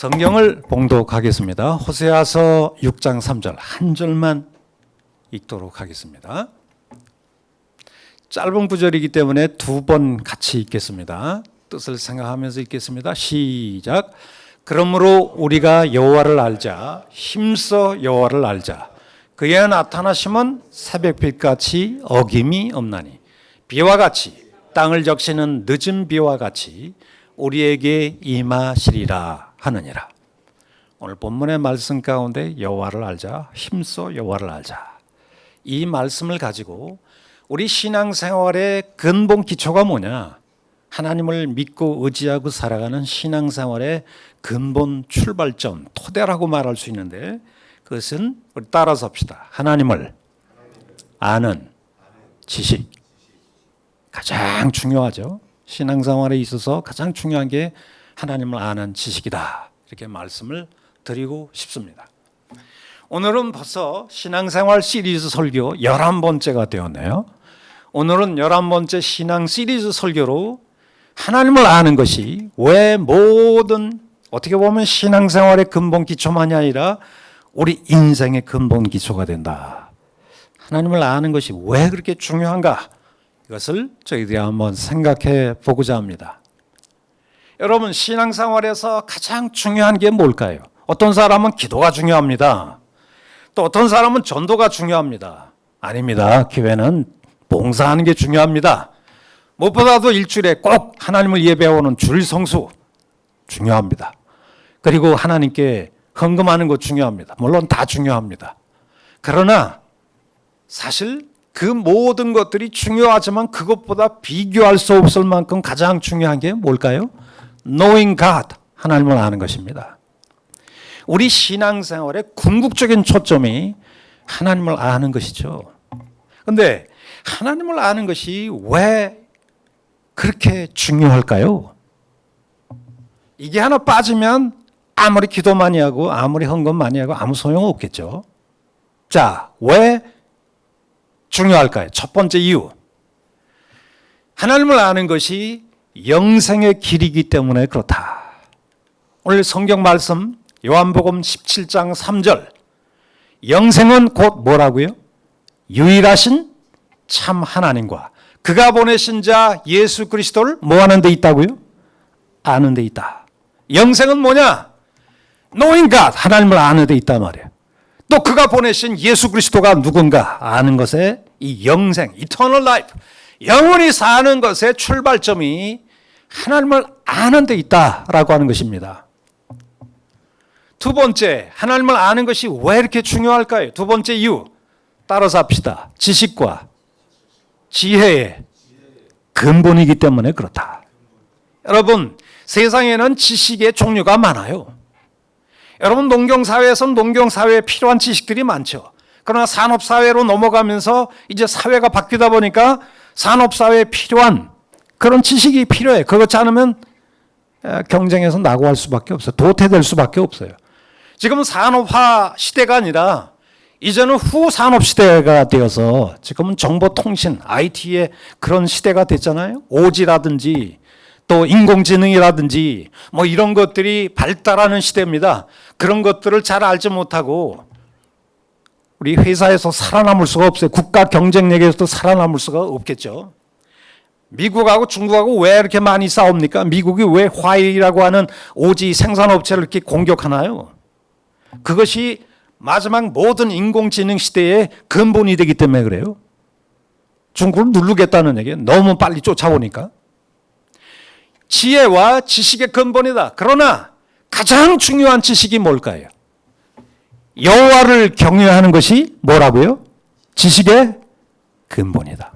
성경을 봉독하겠습니다. 호세아서 6장 3절 한 절만 읽도록 하겠습니다. 짧은 구절이기 때문에 두 번 같이 읽겠습니다. 뜻을 생각하면서 읽겠습니다. 시작. 그러므로 우리가 여호와를 알자 힘써 여호와를 알자 그의 나타나심은 새벽빛 같이 어김이 없나니 비와 같이 땅을 적시는 늦은 비와 같이 우리에게 임하시리라 하느니라. 오늘 본문의 말씀 가운데 여호와를 알자, 힘써 여호와를 알자. 이 말씀을 가지고 우리 신앙생활의 근본 기초가 뭐냐? 하나님을 믿고 의지하고 살아가는 신앙생활의 근본 출발점, 토대라고 말할 수 있는데 그것은 우리 따라서 합시다. 하나님을 아는 지식. 가장 중요하죠. 신앙생활에 있어서 가장 중요한 게 하나님을 아는 지식이다. 이렇게 말씀을 드리고 싶습니다. 오늘은 벌써 신앙생활 시리즈 설교 11번째가 되었네요. 오늘은 11번째 신앙 시리즈 설교로 하나님을 아는 것이 왜 모든 어떻게 보면 신앙생활의 근본 기초만이 아니라 우리 인생의 근본 기초가 된다. 하나님을 아는 것이 왜 그렇게 중요한가? 이것을 저희들이 한번 생각해 보고자 합니다. 여러분 신앙생활에서 가장 중요한 게 뭘까요? 어떤 사람은 기도가 중요합니다. 또 어떤 사람은 전도가 중요합니다. 아닙니다. 교회는 봉사하는 게 중요합니다. 무엇보다도 일주일에 꼭 하나님을 예배하는 줄 성수 중요합니다. 그리고 하나님께 헌금하는 것 중요합니다. 물론 다 중요합니다. 그러나 사실 그 모든 것들이 중요하지만 그것보다 비교할 수 없을 만큼 가장 중요한 게 뭘까요? Knowing God, 하나님을 아는 것입니다. 우리 신앙생활의 궁극적인 초점이 하나님을 아는 것이죠. 근데 하나님을 아는 것이 왜 그렇게 중요할까요? 이게 하나 빠지면 아무리 기도 많이 하고 아무리 헌금 많이 하고 아무 소용 없겠죠. 자, 왜 중요할까요? 첫 번째 이유. 하나님을 아는 것이 영생의 길이기 때문에 그렇다. 오늘 성경 말씀 요한복음 17장 3절. 영생은 곧 뭐라고요? 유일하신 참 하나님과 그가 보내신 자 예수 그리스도를 뭐 하는 데 있다고요? 아는 데 있다. 영생은 뭐냐? knowing God, 하나님을 아는 데 있단 말이에요. 또 그가 보내신 예수 그리스도가 누군가 아는 것에 이 영생, eternal life, 영원히 사는 것의 출발점이 하나님을 아는 데 있다라고 하는 것입니다. 두 번째, 하나님을 아는 것이 왜 이렇게 중요할까요? 두 번째 이유, 따라서 합시다. 지식과 지혜의 근본이기 때문에 그렇다. 여러분, 세상에는 지식의 종류가 많아요. 여러분 농경사회에서는 농경사회에 필요한 지식들이 많죠. 그러나 산업사회로 넘어가면서 이제 사회가 바뀌다 보니까 산업사회에 필요한 그런 지식이 필요해. 그렇지 않으면 경쟁에서 낙오할 수밖에 없어요. 도태될 수밖에 없어요. 지금은 산업화 시대가 아니라 이제는 후산업 시대가 되어서 지금은 정보통신, IT의 그런 시대가 됐잖아요. 오지라든지 또 인공지능이라든지 뭐 이런 것들이 발달하는 시대입니다. 그런 것들을 잘 알지 못하고 우리 회사에서 살아남을 수가 없어요. 국가 경쟁력에서도 살아남을 수가 없겠죠. 미국하고 중국하고 왜 이렇게 많이 싸웁니까? 미국이 왜 화웨이라고 하는 오지 생산업체를 이렇게 공격하나요? 그것이 마지막 모든 인공지능 시대의 근본이 되기 때문에 그래요. 중국을 누르겠다는 얘기예요. 너무 빨리 쫓아오니까. 지혜와 지식의 근본이다. 그러나 가장 중요한 지식이 뭘까요? 여호와를 경외하는 것이 뭐라고요? 지식의 근본이다.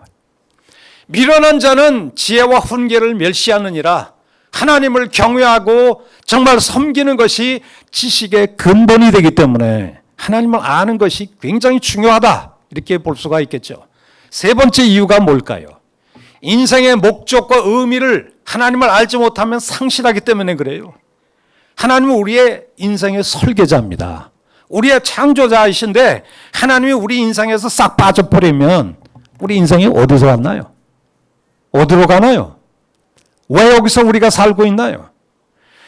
미련한 자는 지혜와 훈계를 멸시하느니라 하나님을 경외하고 정말 섬기는 것이 지식의 근본이 되기 때문에 하나님을 아는 것이 굉장히 중요하다. 이렇게 볼 수가 있겠죠. 세 번째 이유가 뭘까요? 인생의 목적과 의미를 하나님을 알지 못하면 상실하기 때문에 그래요. 하나님은 우리의 인생의 설계자입니다. 우리의 창조자이신데 하나님이 우리 인생에서 싹 빠져버리면 우리 인생이 어디서 왔나요? 어디로 가나요? 왜 여기서 우리가 살고 있나요?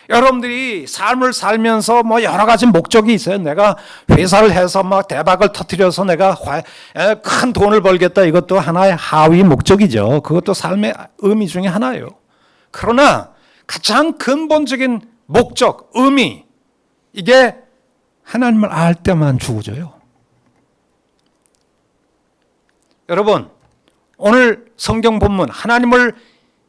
여러분들이 삶을 살면서 뭐 여러 가지 목적이 있어요. 내가 회사를 해서 막 대박을 터뜨려서 내가 큰 돈을 벌겠다. 이것도 하나의 하위 목적이죠. 그것도 삶의 의미 중에 하나예요. 그러나 가장 근본적인 목적, 의미, 이게 하나님을 알 때만 주어져요. 여러분, 오늘 성경 본문 하나님을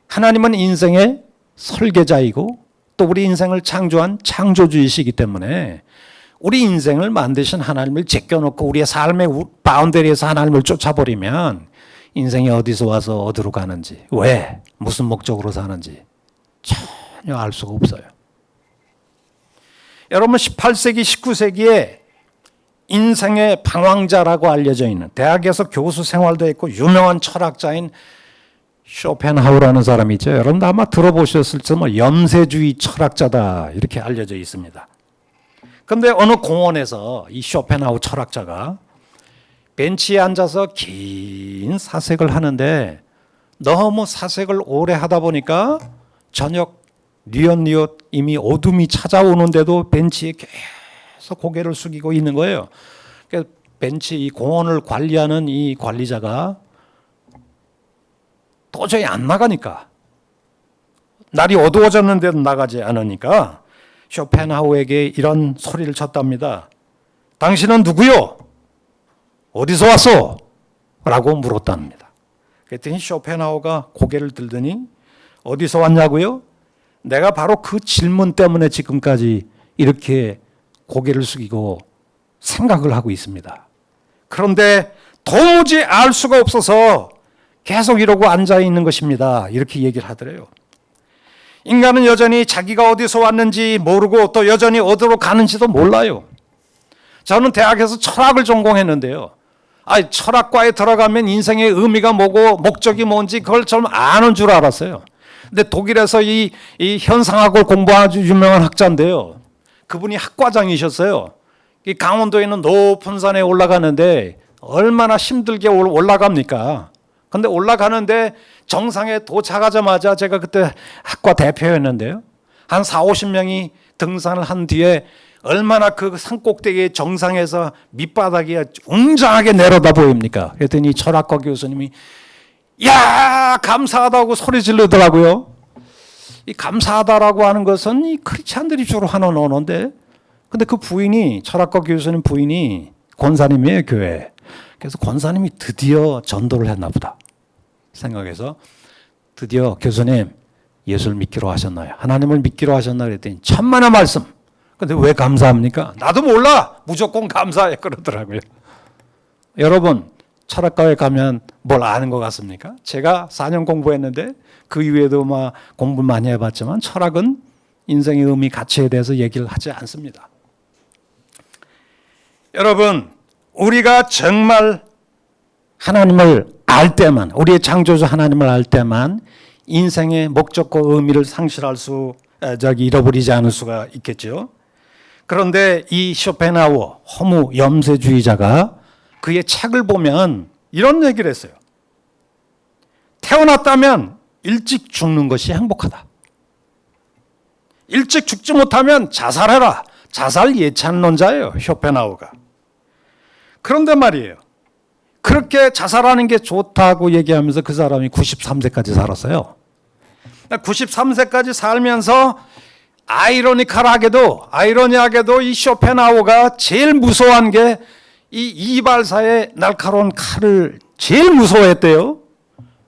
하나님은 인생의 설계자이고 또 우리 인생을 창조한 창조주이시기 때문에 우리 인생을 만드신 하나님을 제껴놓고 우리의 삶의 우- 바운더리에서 하나님을 쫓아버리면 인생이 어디서 와서 어디로 가는지 왜 무슨 목적으로 사는지 전혀 알 수가 없어요. 여러분 18세기 19세기에 인생의 방황자라고 알려져 있는 대학에서 교수 생활도 했고 유명한 철학자인 쇼펜하우라는 사람이 있죠. 여러분 아마 들어보셨을지 뭐 염세주의 철학자다 이렇게 알려져 있습니다. 근데 어느 공원에서 이 쇼펜하우 철학자가 벤치에 앉아서 긴 사색을 하는데 너무 사색을 오래 하다 보니까 저녁 뉘엿뉘엿 이미 어둠이 찾아오는데도 벤치에 계속 고개를 숙이고 있는 거예요. 그래서 벤치 이 공원을 관리하는 이 관리자가 도저히 안 나가니까 날이 어두워졌는데도 나가지 않으니까 쇼펜하우에게 이런 소리를 쳤답니다. 당신은 누구요? 어디서 왔어? 라고 물었답니다. 그랬더니 쇼펜하우가 고개를 들더니 어디서 왔냐고요? 내가 바로 그 질문 때문에 지금까지 이렇게 고개를 숙이고 생각을 하고 있습니다. 그런데 도무지 알 수가 없어서 계속 이러고 앉아 있는 것입니다. 이렇게 얘기를 하더래요. 인간은 여전히 자기가 어디서 왔는지 모르고 또 여전히 어디로 가는지도 몰라요. 저는 대학에서 철학을 전공했는데요. 아, 철학과에 들어가면 인생의 의미가 뭐고 목적이 뭔지 그걸 좀 아는 줄 알았어요. 근데 독일에서 이, 이 현상학을 공부한 아주 유명한 학자인데요. 그분이 학과장이셨어요. 이 강원도에 있는 높은 산에 올라가는데 얼마나 힘들게 올- 올라갑니까? 근데 올라가는데 정상에 도착하자마자 제가 그때 학과 대표였는데요. 한 4, 50명이 등산을 한 뒤에 얼마나 그 산꼭대기 정상에서 밑바닥이 웅장하게 내려다 보입니까? 그랬더니 철학과 교수님이 야 감사하다고 소리 지르더라고요. 이 감사하다라고 하는 것은 이 크리스찬들이 주로 하는 언어인데, 근데 그 부인이 철학과 교수님 부인이 권사님이에요 교회. 그래서 권사님이 드디어 전도를 했나 보다 생각해서 드디어 교수님 예수를 믿기로 하셨나요? 하나님을 믿기로 하셨나 그랬더니 천만의 말씀. 근데 왜 감사합니까? 나도 몰라. 무조건 감사해 그러더라고요. 여러분 철학과에 가면 뭘 아는 것 같습니까? 제가 4년 공부했는데 그 이후에도 막 공부 많이 해봤지만 철학은 인생의 의미, 가치에 대해서 얘기를 하지 않습니다. 여러분, 우리가 정말 하나님을 알 때만, 우리의 창조주 하나님을 알 때만 인생의 목적과 의미를 상실할 수, 에, 저기 잃어버리지 않을 수가 있겠죠. 그런데 이 쇼펜하우어 허무 염세주의자가 그의 책을 보면 이런 얘기를 했어요. 태어났다면 일찍 죽는 것이 행복하다. 일찍 죽지 못하면 자살해라. 자살 예찬론자예요. 쇼펜하우가. 그런데 말이에요. 그렇게 자살하는 게 좋다고 얘기하면서 그 사람이 93세까지 살았어요. 93세까지 살면서 아이러니컬하게도 아이러니하게도 이 쇼펜하우가 제일 무서워한 게 이 이발사의 날카로운 칼을 제일 무서워했대요.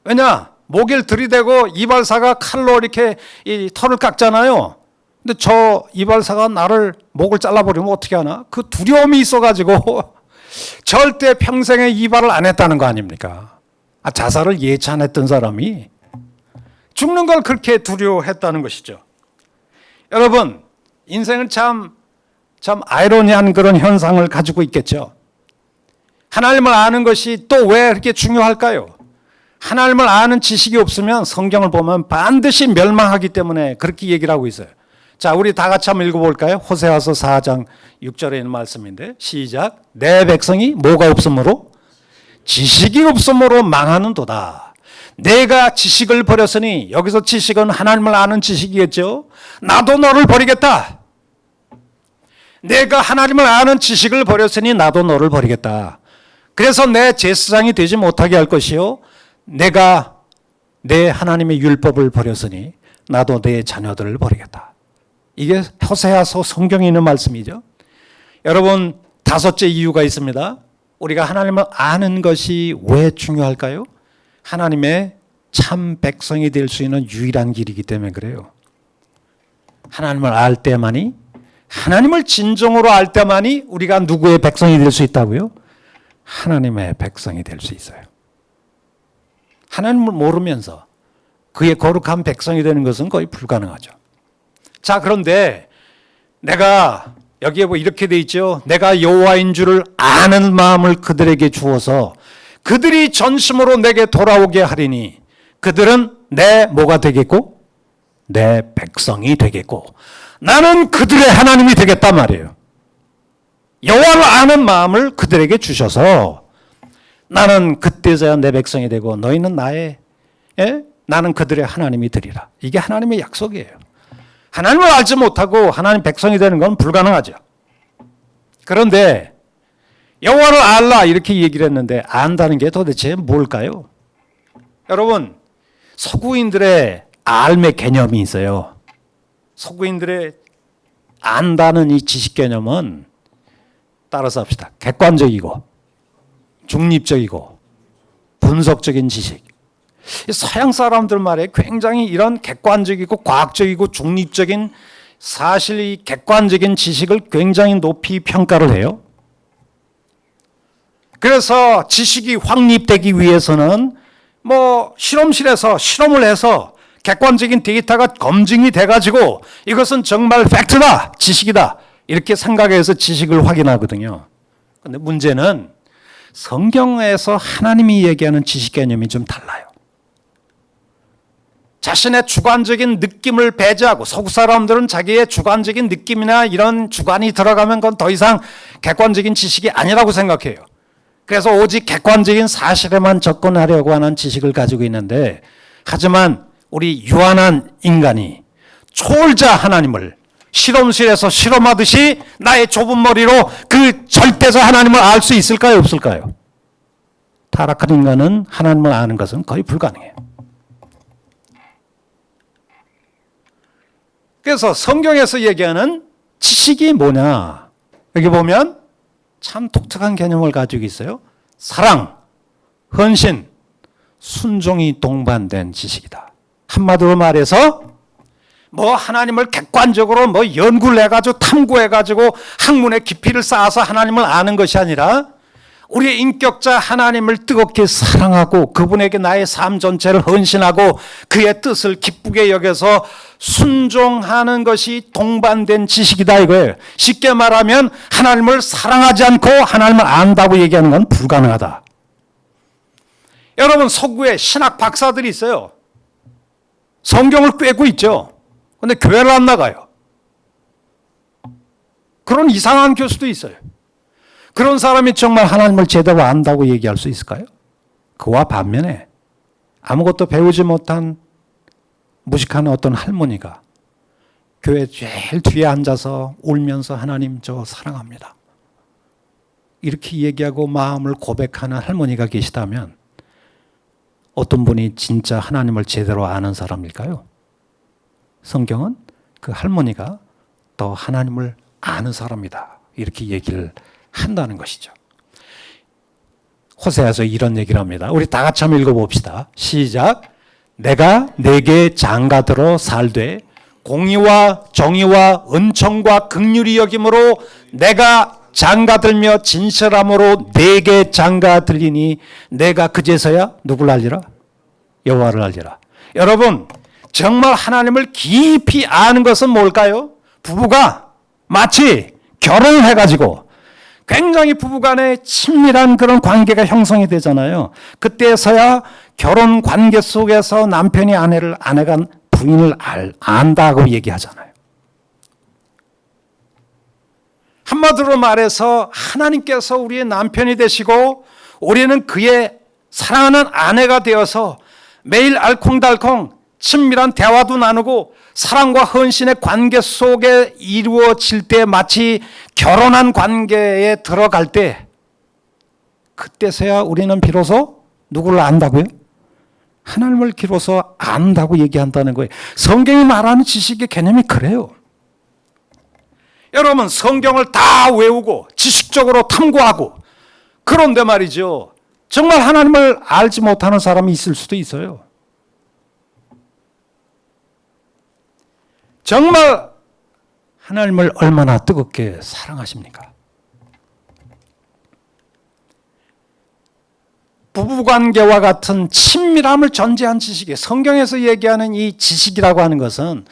왜냐? 목을 들이대고 이발사가 칼로 이렇게 이 털을 깎잖아요. 근데 저 이발사가 나를 목을 잘라버리면 어떻게 하나? 그 두려움이 있어가지고 절대 평생에 이발을 안 했다는 거 아닙니까? 아, 자살을 예찬했던 사람이 죽는 걸 그렇게 두려워했다는 것이죠. 여러분, 인생은 참, 참 아이러니한 그런 현상을 가지고 있겠죠. 하나님을 아는 것이 또 왜 그렇게 중요할까요? 하나님을 아는 지식이 없으면 성경을 보면 반드시 멸망하기 때문에 그렇게 얘기를 하고 있어요. 자, 우리 다 같이 한번 읽어볼까요? 호세아서 4장 6절에 있는 말씀인데 시작. 내 백성이 뭐가 없으므로 지식이 없으므로 망하는 도다. 내가 지식을 버렸으니 여기서 지식은 하나님을 아는 지식이겠죠. 나도 너를 버리겠다. 내가 하나님을 아는 지식을 버렸으니 나도 너를 버리겠다. 그래서 내 제사장이 되지 못하게 할 것이요. 내가 내 하나님의 율법을 버렸으니 나도 내 자녀들을 버리겠다. 이게 호세아서 성경에 있는 말씀이죠. 여러분 다섯째 이유가 있습니다. 우리가 하나님을 아는 것이 왜 중요할까요? 하나님의 참 백성이 될 수 있는 유일한 길이기 때문에 그래요. 하나님을 알 때만이 하나님을 진정으로 알 때만이 우리가 누구의 백성이 될 수 있다고요? 하나님의 백성이 될 수 있어요. 하나님을 모르면서 그의 거룩한 백성이 되는 것은 거의 불가능하죠. 자, 그런데 내가 여기에 뭐 이렇게 돼 있죠. 내가 여호와인 줄을 아는 마음을 그들에게 주어서 그들이 전심으로 내게 돌아오게 하리니 그들은 내 뭐가 되겠고 내 백성이 되겠고 나는 그들의 하나님이 되겠단 말이에요. 여호와를 아는 마음을 그들에게 주셔서 나는 그때서야 내 백성이 되고 너희는 나의 예? 나는 그들의 하나님이 되리라. 이게 하나님의 약속이에요. 하나님을 알지 못하고 하나님 백성이 되는 건 불가능하죠. 그런데 여호와를 알라 이렇게 얘기를 했는데 안다는 게 도대체 뭘까요? 여러분 서구인들의 알의 개념이 있어요. 서구인들의 안다는 이 지식 개념은 따라서 합시다. 객관적이고 중립적이고 분석적인 지식. 서양 사람들 말에 굉장히 이런 객관적이고 과학적이고 중립적인 사실 이 객관적인 지식을 굉장히 높이 평가를 해요. 그래서 지식이 확립되기 위해서는 뭐 실험실에서 실험을 해서 객관적인 데이터가 검증이 돼가지고 이것은 정말 팩트다, 지식이다 이렇게 생각해서 지식을 확인하거든요. 근데 문제는 성경에서 하나님이 얘기하는 지식 개념이 좀 달라요. 자신의 주관적인 느낌을 배제하고 서구 사람들은 자기의 주관적인 느낌이나 이런 주관이 들어가면 그건 더 이상 객관적인 지식이 아니라고 생각해요. 그래서 오직 객관적인 사실에만 접근하려고 하는 지식을 가지고 있는데 하지만 우리 유한한 인간이 초월자 하나님을 실험실에서 실험하듯이 나의 좁은 머리로 그 절대자 하나님을 알 수 있을까요? 없을까요? 타락한 인간은 하나님을 아는 것은 거의 불가능해요. 그래서 성경에서 얘기하는 지식이 뭐냐? 여기 보면 참 독특한 개념을 가지고 있어요. 사랑, 헌신, 순종이 동반된 지식이다. 한마디로 말해서 뭐 하나님을 객관적으로 뭐 연구를 해가지고 탐구해가지고 학문의 깊이를 쌓아서 하나님을 아는 것이 아니라 우리의 인격자 하나님을 뜨겁게 사랑하고 그분에게 나의 삶 전체를 헌신하고 그의 뜻을 기쁘게 여겨서 순종하는 것이 동반된 지식이다 이거예요. 쉽게 말하면 하나님을 사랑하지 않고 하나님을 안다고 얘기하는 건 불가능하다. 여러분 서구에 신학 박사들이 있어요. 성경을 꿰고 있죠. 근데 교회를 안 나가요. 그런 이상한 교수도 있어요. 그런 사람이 정말 하나님을 제대로 안다고 얘기할 수 있을까요? 그와 반면에 아무것도 배우지 못한 무식한 어떤 할머니가 교회 제일 뒤에 앉아서 울면서 하나님 저 사랑합니다. 이렇게 얘기하고 마음을 고백하는 할머니가 계시다면 어떤 분이 진짜 하나님을 제대로 아는 사람일까요? 성경은 그 할머니가 더 하나님을 아는 사람이다. 이렇게 얘기를 한다는 것이죠. 호세아서 이런 얘기를 합니다. 우리 다 같이 한번 읽어봅시다. 시작. 내가 내게 장가들어 살되 공의와 정의와 은총과 극률이 여김으로 내가 장가들며 진실함으로 내게 장가들리니 내가 그제서야 누굴 알리라? 여호와를 알리라. 여러분 정말 하나님을 깊이 아는 것은 뭘까요? 부부가 마치 결혼을 해가지고 굉장히 부부간에 친밀한 그런 관계가 형성이 되잖아요. 그때서야 결혼 관계 속에서 남편이 아내를 아내가 부인을 알, 안다고 얘기하잖아요. 한마디로 말해서 하나님께서 우리의 남편이 되시고 우리는 그의 사랑하는 아내가 되어서 매일 알콩달콩 친밀한 대화도 나누고 사랑과 헌신의 관계 속에 이루어질 때 마치 결혼한 관계에 들어갈 때 그때서야 우리는 비로소 누구를 안다고요? 하나님을 비로소 안다고 얘기한다는 거예요. 성경이 말하는 지식의 개념이 그래요. 여러분 성경을 다 외우고 지식적으로 탐구하고 그런데 말이죠. 정말 하나님을 알지 못하는 사람이 있을 수도 있어요. 정말 하나님을 얼마나 뜨겁게 사랑하십니까? 부부관계와 같은 친밀함을 전제한 지식이 성경에서 얘기하는 이 지식이라고 하는 것은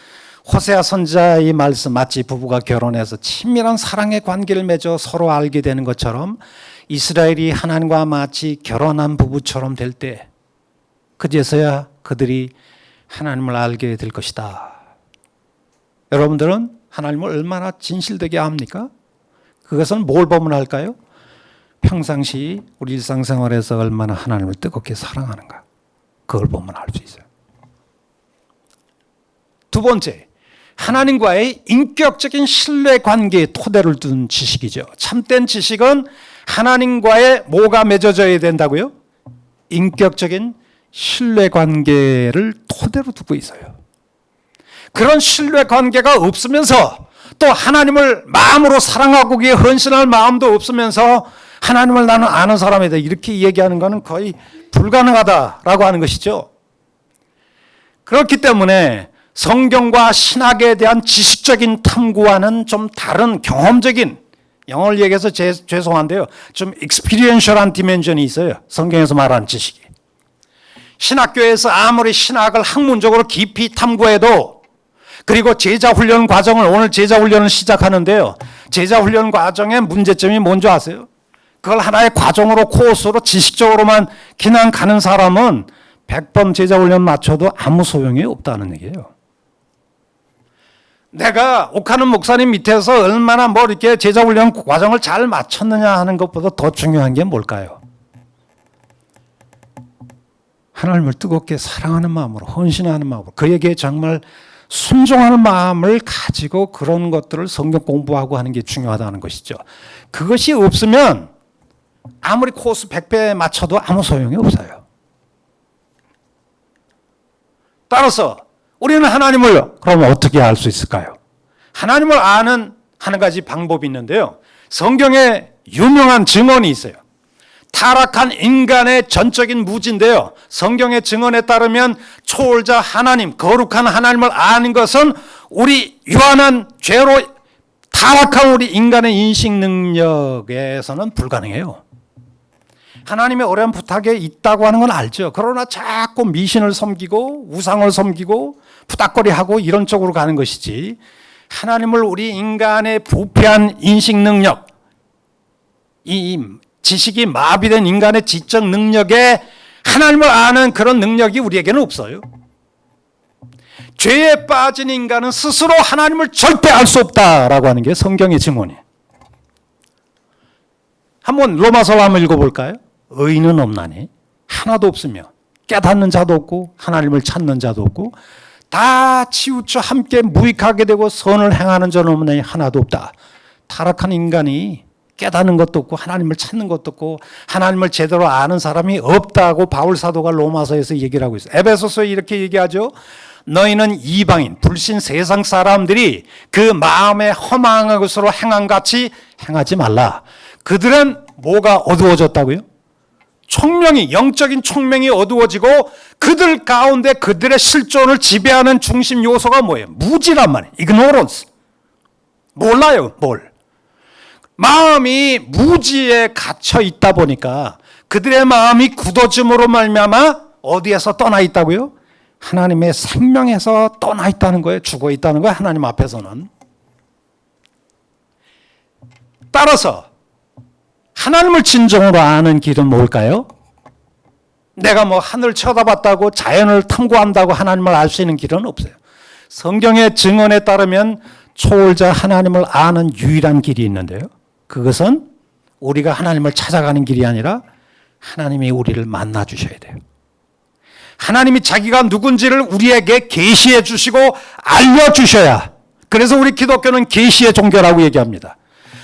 호세아 선자의 말씀 마치 부부가 결혼해서 친밀한 사랑의 관계를 맺어 서로 알게 되는 것처럼 이스라엘이 하나님과 마치 결혼한 부부처럼 될 때 그제서야 그들이 하나님을 알게 될 것이다. 여러분들은 하나님을 얼마나 진실되게 압니까? 그것은 뭘 보면 할까요? 평상시 우리 일상생활에서 얼마나 하나님을 뜨겁게 사랑하는가. 그걸 보면 알 수 있어요. 두 번째, 하나님과의 인격적인 신뢰 관계의 토대를 둔 지식이죠. 참된 지식은 하나님과의 뭐가 맺어져야 된다고요? 인격적인 신뢰 관계를 토대로 두고 있어요. 그런 신뢰 관계가 없으면서 또 하나님을 마음으로 사랑하고 그에 헌신할 마음도 없으면서 하나님을 나는 아는 사람이다 이렇게 얘기하는 것은 거의 불가능하다라고 하는 것이죠. 그렇기 때문에 성경과 신학에 대한 지식적인 탐구와는 좀 다른 경험적인 영어를 얘기해서 제, 죄송한데요. 좀 experiential한 디멘전이 있어요. 성경에서 말하는 지식이. 신학교에서 아무리 신학을 학문적으로 깊이 탐구해도 그리고 제자 훈련 과정을 오늘 제자 훈련을 시작하는데요. 제자 훈련 과정의 문제점이 뭔지 아세요? 그걸 하나의 과정으로 코스로 지식적으로만 그냥 가는 사람은 100번 제자 훈련 맞춰도 아무 소용이 없다는 얘기예요. 내가 옥하는 목사님 밑에서 얼마나 뭐 이렇게 제자 훈련 과정을 잘 마쳤느냐 하는 것보다 더 중요한 게 뭘까요? 하나님을 뜨겁게 사랑하는 마음으로 헌신하는 마음으로 그에게 정말 순종하는 마음을 가지고 그런 것들을 성경 공부하고 하는 게 중요하다는 것이죠. 그것이 없으면 아무리 코스 100배 맞춰도 아무 소용이 없어요. 따라서 우리는 하나님을 그러면 어떻게 알 수 있을까요? 하나님을 아는 한 가지 방법이 있는데요. 성경에 유명한 증언이 있어요. 타락한 인간의 전적인 무지인데요. 성경의 증언에 따르면 초월자 하나님, 거룩한 하나님을 아는 것은 우리 유한한 죄로 타락한 우리 인간의 인식 능력에서는 불가능해요. 하나님의 어려운 부탁에 있다고 하는 건 알죠. 그러나 자꾸 미신을 섬기고 우상을 섬기고 푸닥거리하고 이런 쪽으로 가는 것이지. 하나님을 우리 인간의 부패한 인식 능력, 이 지식이 마비된 인간의 지적 능력에 하나님을 아는 그런 능력이 우리에게는 없어요. 죄에 빠진 인간은 스스로 하나님을 절대 알 수 없다라고 하는 게 성경의 증언이에요. 한번 로마서를 한번 읽어볼까요? 의인은 없나니 하나도 없으며 깨닫는 자도 없고 하나님을 찾는 자도 없고 다 치우쳐 함께 무익하게 되고 선을 행하는 자는 없나니 하나도 없다. 타락한 인간이 깨닫는 것도 없고 하나님을 찾는 것도 없고 하나님을 제대로 아는 사람이 없다고 바울 사도가 로마서에서 얘기를 하고 있어요. 에베소서에 이렇게 얘기하죠. 너희는 이방인 불신 세상 사람들이 그 마음에 허망한 것으로 행한 같이 행하지 말라. 그들은 뭐가 어두워졌다고요? 총명이 영적인 총명이 어두워지고 그들 가운데 그들의 실존을 지배하는 중심 요소가 뭐예요? 무지란 말이에요. ignorance. 몰라요, 뭘. 마음이 무지에 갇혀 있다 보니까 그들의 마음이 굳어짐으로 말미암아 어디에서 떠나 있다고요? 하나님의 생명에서 떠나 있다는 거예요. 죽어 있다는 거예요. 하나님 앞에서는. 따라서 하나님을 진정으로 아는 길은 뭘까요? 내가 뭐 하늘 쳐다봤다고 자연을 탐구한다고 하나님을 알 수 있는 길은 없어요. 성경의 증언에 따르면 초월자 하나님을 아는 유일한 길이 있는데요. 그것은 우리가 하나님을 찾아가는 길이 아니라 하나님이 우리를 만나 주셔야 돼요. 하나님이 자기가 누군지를 우리에게 계시해 주시고 알려 주셔야. 그래서 우리 기독교는 계시의 종교라고 얘기합니다.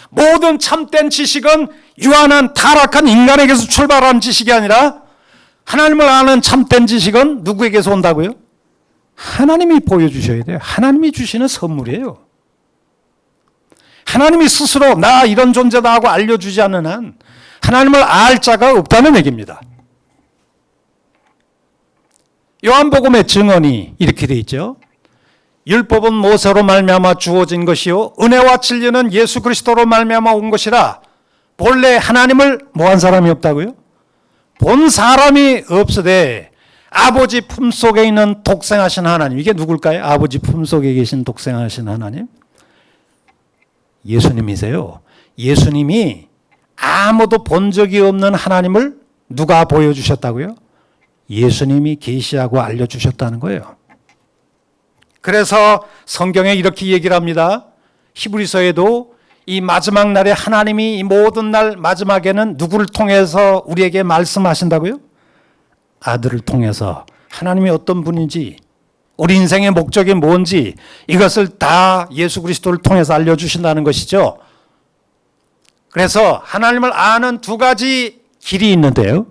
모든 참된 지식은 유한한 타락한 인간에게서 출발한 지식이 아니라 하나님을 아는 참된 지식은 누구에게서 온다고요? 하나님이 보여주셔야 돼요. 하나님이 주시는 선물이에요. 하나님이 스스로 나 이런 존재다 하고 알려주지 않는 한 하나님을 알 자가 없다는 얘기입니다. 요한복음의 증언이 이렇게 돼 있죠. 율법은 모세로 말미암아 주어진 것이요 은혜와 진리는 예수 그리스도로 말미암아 온 것이라 본래 하나님을 뭐한 사람이 없다고요? 본 사람이 없으되 아버지 품속에 있는 독생하신 하나님 이게 누굴까요? 아버지 품속에 계신 독생하신 하나님 예수님이세요. 예수님이 아무도 본 적이 없는 하나님을 누가 보여주셨다고요? 예수님이 계시하고 알려주셨다는 거예요. 그래서 성경에 이렇게 얘기를 합니다. 히브리서에도 이 마지막 날에 하나님이 이 모든 날 마지막에는 누구를 통해서 우리에게 말씀하신다고요? 아들을 통해서 하나님이 어떤 분인지 우리 인생의 목적이 뭔지 이것을 다 예수 그리스도를 통해서 알려주신다는 것이죠. 그래서 하나님을 아는 두 가지 길이 있는데요.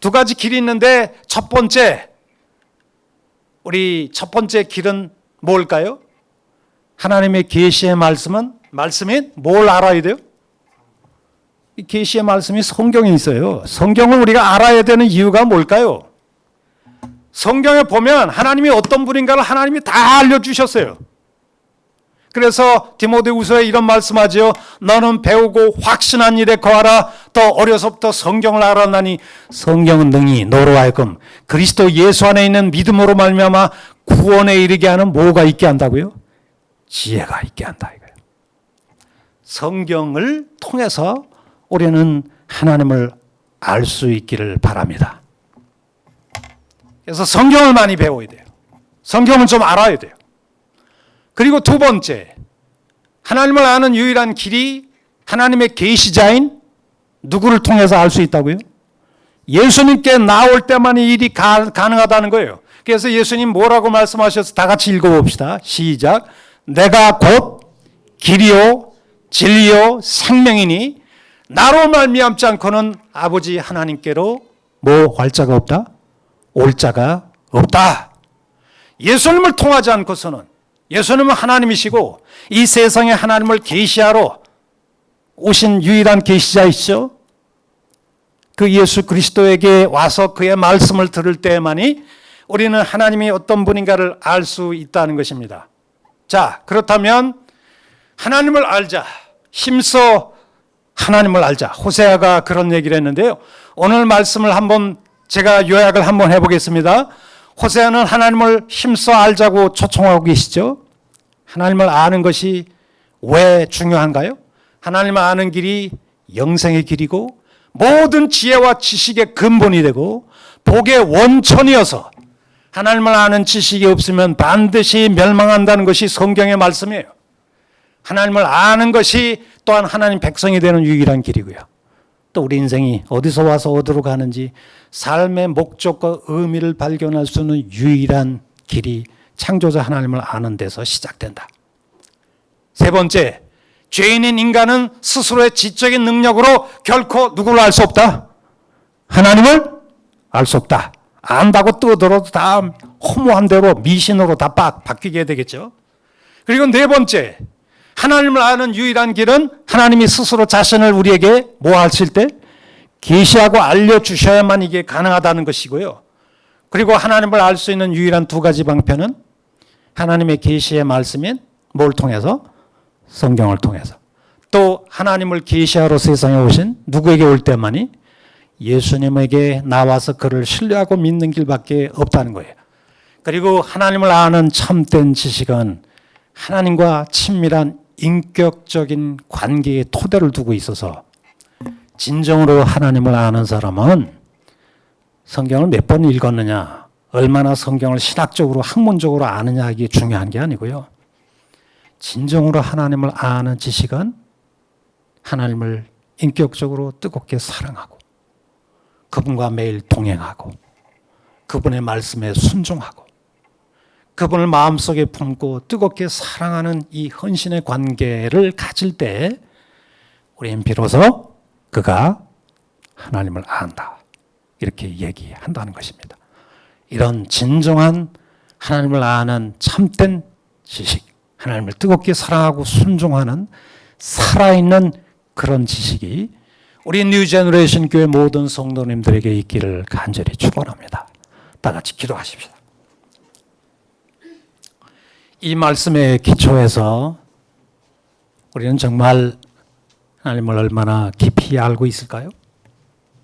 두 가지 길이 있는데 첫 번째, 우리 첫 번째 길은 뭘까요? 하나님의 계시의 말씀은 말씀이 뭘 알아야 돼요? 계시의 말씀이 성경에 있어요. 성경을 우리가 알아야 되는 이유가 뭘까요? 성경에 보면 하나님이 어떤 분인가를 하나님이 다 알려주셨어요. 그래서 디모데후서에 이런 말씀하지요. 너는 배우고 확신한 일에 거하라. 더 어려서부터 성경을 알았나니 성경은 능히 너로 하여금 그리스도 예수 안에 있는 믿음으로 말미암아 구원에 이르게 하는 뭐가 있게 한다고요? 지혜가 있게 한다 이거예요. 성경을 통해서 우리는 하나님을 알 수 있기를 바랍니다. 그래서 성경을 많이 배워야 돼요. 성경을 좀 알아야 돼요. 그리고 두 번째, 하나님을 아는 유일한 길이 하나님의 계시자인 누구를 통해서 알 수 있다고요? 예수님께 나올 때만 이 일이 가, 가능하다는 거예요. 그래서 예수님 뭐라고 말씀하셔서 다 같이 읽어봅시다. 시작. 내가 곧 길이요 진리요 생명이니 나로 말미암지 않고는 아버지 하나님께로 뭐 활자가 없다? 올 자가 없다. 예수님을 통하지 않고서는 예수님은 하나님이시고 이 세상에 하나님을 계시하러 오신 유일한 계시자이시죠. 그 예수 그리스도에게 와서 그의 말씀을 들을 때만이 우리는 하나님이 어떤 분인가를 알 수 있다는 것입니다. 자, 그렇다면 하나님을 알자. 힘써 하나님을 알자. 호세아가 그런 얘기를 했는데요. 오늘 말씀을 한번 제가 요약을 한번 해보겠습니다. 호세아는 하나님을 힘써 알자고 초청하고 계시죠. 하나님을 아는 것이 왜 중요한가요? 하나님을 아는 길이 영생의 길이고 모든 지혜와 지식의 근본이 되고 복의 원천이어서 하나님을 아는 지식이 없으면 반드시 멸망한다는 것이 성경의 말씀이에요. 하나님을 아는 것이 또한 하나님 백성이 되는 유일한 길이고요. 또 우리 인생이 어디서 와서 어디로 가는지 삶의 목적과 의미를 발견할 수 있는 유일한 길이 창조자 하나님을 아는 데서 시작된다. 세 번째, 죄인인 인간은 스스로의 지적인 능력으로 결코 누구를 알 수 없다. 하나님을 알 수 없다. 안다고 떠들어도 다 허무한 대로 미신으로 다 바뀌게 되겠죠. 그리고 네 번째, 하나님을 아는 유일한 길은 하나님이 스스로 자신을 우리에게 뭐 하실 때 계시하고 알려 주셔야만 이게 가능하다는 것이고요. 그리고 하나님을 알 수 있는 유일한 두 가지 방편은 하나님의 계시의 말씀인 뭘 통해서 성경을 통해서 또 하나님을 계시하러 세상에 오신 누구에게 올 때만이 예수님에게 나와서 그를 신뢰하고 믿는 길밖에 없다는 거예요. 그리고 하나님을 아는 참된 지식은 하나님과 친밀한 인격적인 관계의 토대를 두고 있어서 진정으로 하나님을 아는 사람은 성경을 몇 번 읽었느냐, 얼마나 성경을 신학적으로 학문적으로 아느냐 이게 중요한 게 아니고요. 진정으로 하나님을 아는 지식은 하나님을 인격적으로 뜨겁게 사랑하고 그분과 매일 동행하고 그분의 말씀에 순종하고 그분을 마음속에 품고 뜨겁게 사랑하는 이 헌신의 관계를 가질 때 우리는 비로소 그가 하나님을 안다. 이렇게 얘기한다는 것입니다. 이런 진정한 하나님을 아는 참된 지식, 하나님을 뜨겁게 사랑하고 순종하는 살아있는 그런 지식이 우리 뉴 제너레이션 교회 모든 성도님들에게 있기를 간절히 축원합니다. 다 같이 기도하십시다. 이 말씀에 기초해서 우리는 정말 하나님을 얼마나 깊이 알고 있을까요?